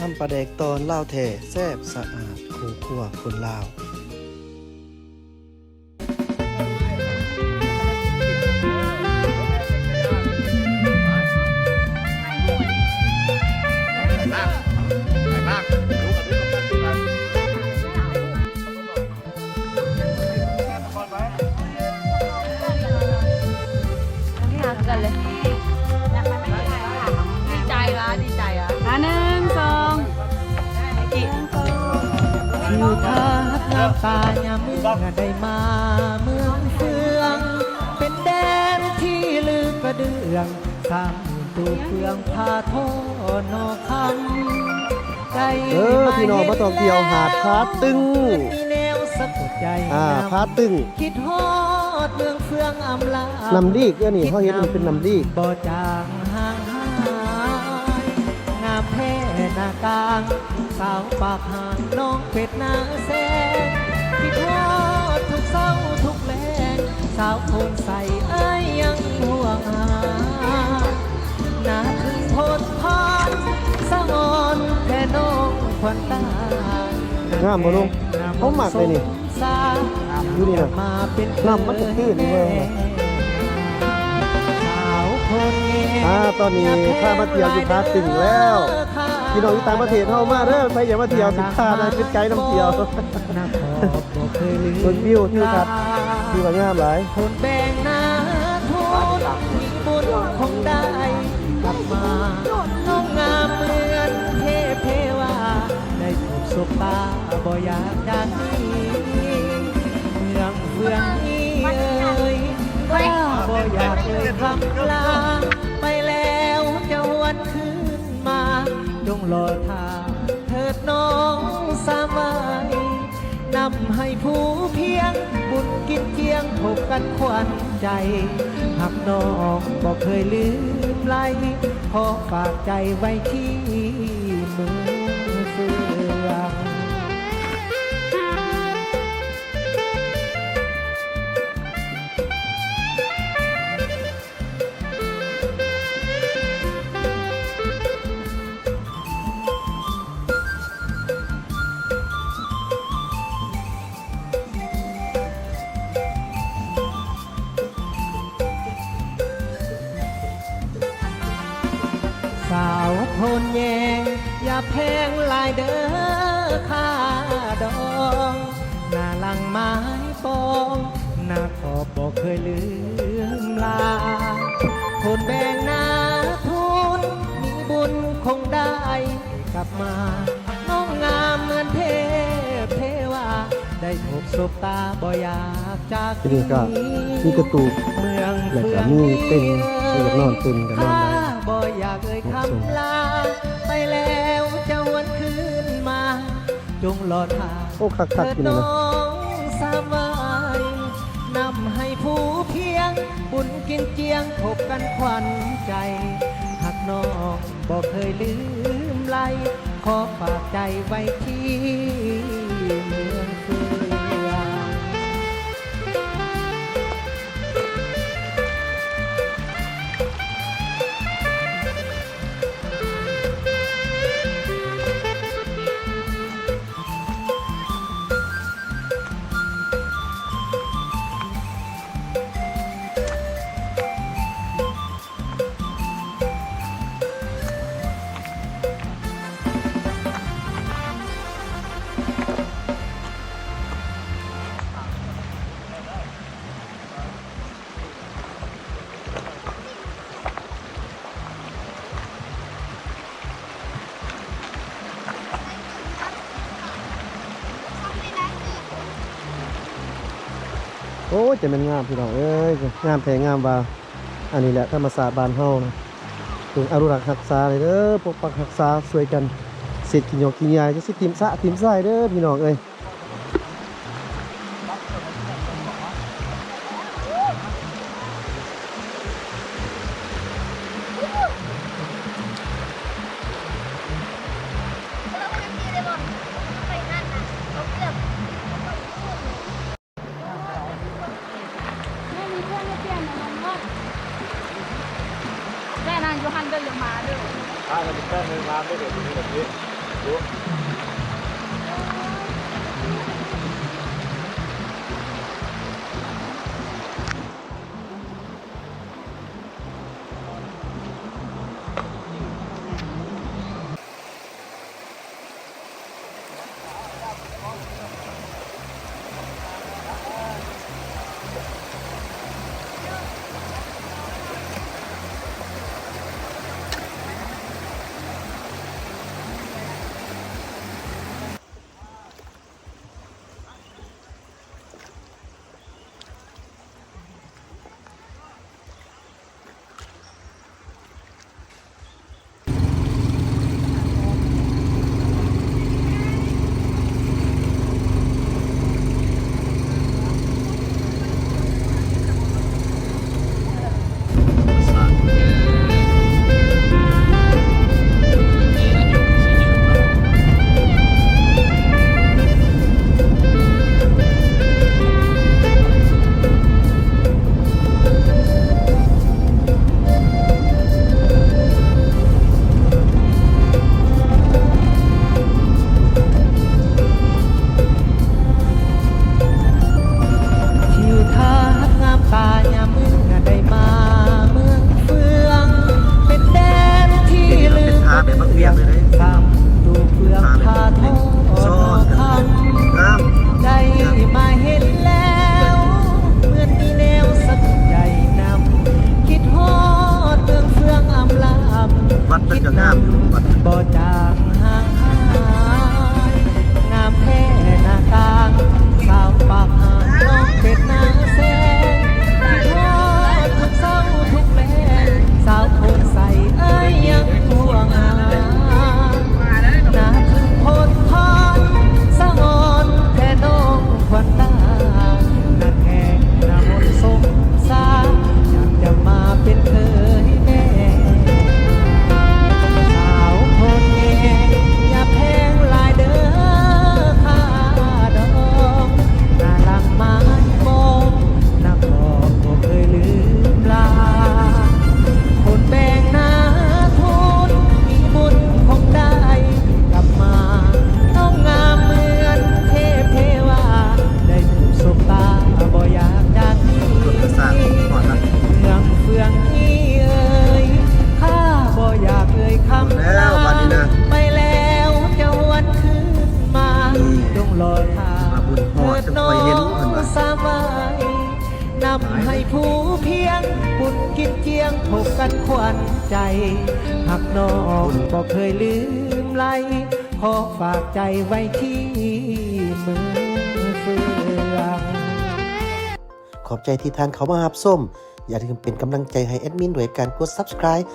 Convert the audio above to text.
น้ำปลาแดกตอนเล่าแท่แซ่บสะอาดคู่คั่วคนลาว ทิวทัศน์น้ำตายามเมื่อได้มาเมืองเฟือง เป็นแดนที่ลืมกระเดืองสร้างหมื่นตูเฟืองพาโทนอคำใจเออพี่น้องมาท่องเที่ยวหาดพาตึงมีแนวสะกดใจอ่าพาตึงคิดฮอดเมืองเฟืองอำลาน้ำลีกเอ้อนี่เขาเห็นมันเป็นน้ำลีกบ่จาง หน้ากลางสาวปากหางน้องเป็ดหน้าแสงคิดฮอดทุกเศร้าทุกแรงสาวโคนใสเอ้ยยังห่วงหาหน้าถึงโพดพานสะออนแค่น้องควันตางามบ่ลุงเขาหมักเลยนี่สาวดูนี่นะมาเป็นน้ำมันจะตื้นเว้ยสาวคนเงี้ยอ่าตอนนี้พามาเที่ยวอยู่พาตึงแล้ว พี่น้องที่ต่างประเทศเข้ามาเด้อใครอยากมาเที่ยวสิพาได้เป็นไกด์นำเที่ยวน้ำพอบบ่เคยลืมบนวิวทิวทัศน์ที่ว่างามหลายคนแบ่งหน้าทุนมีบุญคงได้กลับมาน้องงามเหมือนเทพเทวาได้ถูกสบตาบ่อยากจากนี้เมืองเฟืองนี้เอ่ยว่าบ่อยากเลยคำลา ลอยท่าเถิดน้องสามัยนำให้ผู้เพียง บุญกินเจียงพบกันควันใจหักน้องบอกเคยลืมไหลขอฝากใจไว้ที่มือเฟือาวโพนแยง อย่าแพงลายเด้อค่าดองหน้าลังไม้ปองหน้าขอบบอกเคยลืมลา คนแบ่งหน้าทุน มีบุญคงได้กลับมาน้องงามเหมือนเทพเทวา ได้ถูกสบตาบ่อยากจากที่นี่ก็มีกระตูกเมืองแล้วก็มีเต็นท์ให้อยากนอนเต็นท์ก็นอนได้บ่อยากเอ่ยคำลา จงรอท่าโอ้คักๆเถิดอยู่นี่น้นะองสามัยนำให้ผู้เพียง บุญกินเจียงพบกันควันใจหากน้องบอกเคยลืมไหลขอฝากใจไว้ที่เมืองเฟือง โอ้ยจะเป็นงามพี่น้องเอ้ยงามแท้งามว่าอันนี้แหละธรรมศาสตร์บานเฮานะถึงอรุรักษ์รักษาเลยเด้อปกปักหักษาช่วยกันเสร็จกินหยอกกินยายจะสิทีมสะทีมไส้เด้อพี่น้องเอ้ย ยูฮันเดินลงมาด้วย ถ้าเราจะเดินมาไม่เด็ดไม่เด็ดนี้ดู งามอยู่บ่จาง พบกันควันใจ หักน้องบอกเคยลืมไลขอฝากใจไว้ที่มือเฟือขอบใจที่ทานเขามาหับส้ม อย่าลืมเป็นกำลังใจให้แอดมินด้วยการกด subscribe